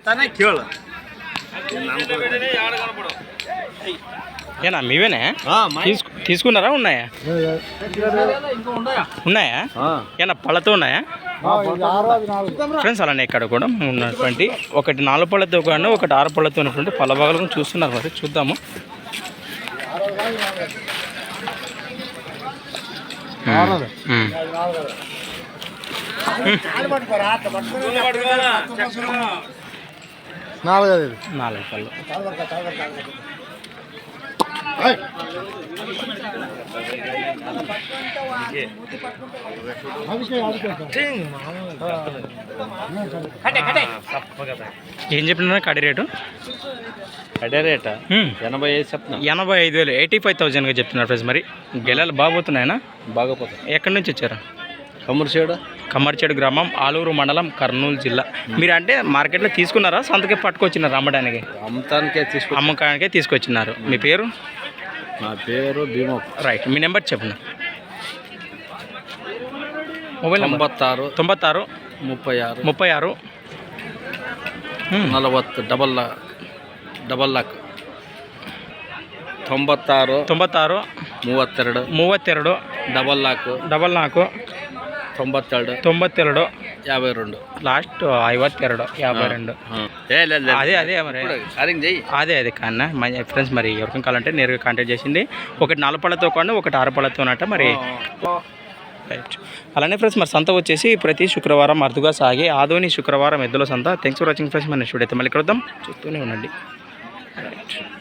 ತಾನೇ ಕೇಳು ఏనా మీవేనే తీసుకు తీసుకున్నారా ఉన్నాయా ఉన్నాయా ఏనా పళ్ళతో ఉన్నాయా ఫ్రెండ్స్ అలానే ఇక్కడ కూడా ఉన్నటువంటి ఒకటి నాలుగు పళ్ళతో కానీ ఒకటి ఆరు పళ్ళతో ఉన్నటువంటి పళ్ళ భాగాలను చూస్తున్నారు మరి చూద్దాము ఉమ్. నాలుగది. నాలుగు పళ్ళు. ఏం చెప్పినా కడి రేటు? అడే రేట. ఎనభై ఐదు చెప్తున్నా. ఎనభై ఐదు వేలు. ఎయిటీ ఫైవ్ థౌజండ్గా చెప్తున్నారు ఫ్రెండ్స్ మరి. గెలలు బాగుపోతున్నాయనా బాగా పోతుంది ఎక్కడి నుంచి వచ్చారు? కమ్ముడు చేయడు కమ్మర్చేడు గ్రామం ఆలూరు మండలం కర్నూలు జిల్లా. మీరు అంటే మార్కెట్లో తీసుకున్నారా? సంతకే పట్టుకొచ్చినారు అమ్మడానికి అమ్మకానికే తీసుకు అమ్మకానికే తీసుకొచ్చినారు. మీ పేరు? నా పేరు భీమో. రైట్. మీ నెంబర్ చెప్పండి. మొబైల్ తొంభత్తారు తొంభత్తారు ముప్పై ఆరు ముప్పై ఆరు నలభై డబల్ డబల్ లాక్. తొంభత్తారు తొంభత్తారు ಮೂವತ್ತೆರಡು మూవత్తెరడు. డబల్ లాక్. డబల్ లాక్. ತೊಂಬತ್ತೆರಡು తొంభత్తెరడు యాభై రెండు లాస్ట్ ఐవత్తెరడు యాభై రెండు అదే అదే మరి సారింగ్ చెయ్యి అదే అదే కన్నా మన ఫ్రెండ్స్ మరి ఎవరికైనా కావాలంటే నేరుగా కాంటాక్ట్ చేసింది ఒకటి నాలుగు పళ్ళతో కానీ ఒకటి ఆరు పళ్ళతో అన్నట్టు మరి రైట్ అలానే ఫ్రెండ్స్ మరి సంత వచ్చేసి ప్రతి శుక్రవారం అరుదుగా సాగి ఆదోని శుక్రవారం ఎద్దుల సంత థ్యాంక్స్ ఫర్ వాచింగ్ ఫ్రెండ్స్ మన స్టూడియో అయితే మళ్ళీ కలుద్దాం చూస్తూనే ఉండండి రైట్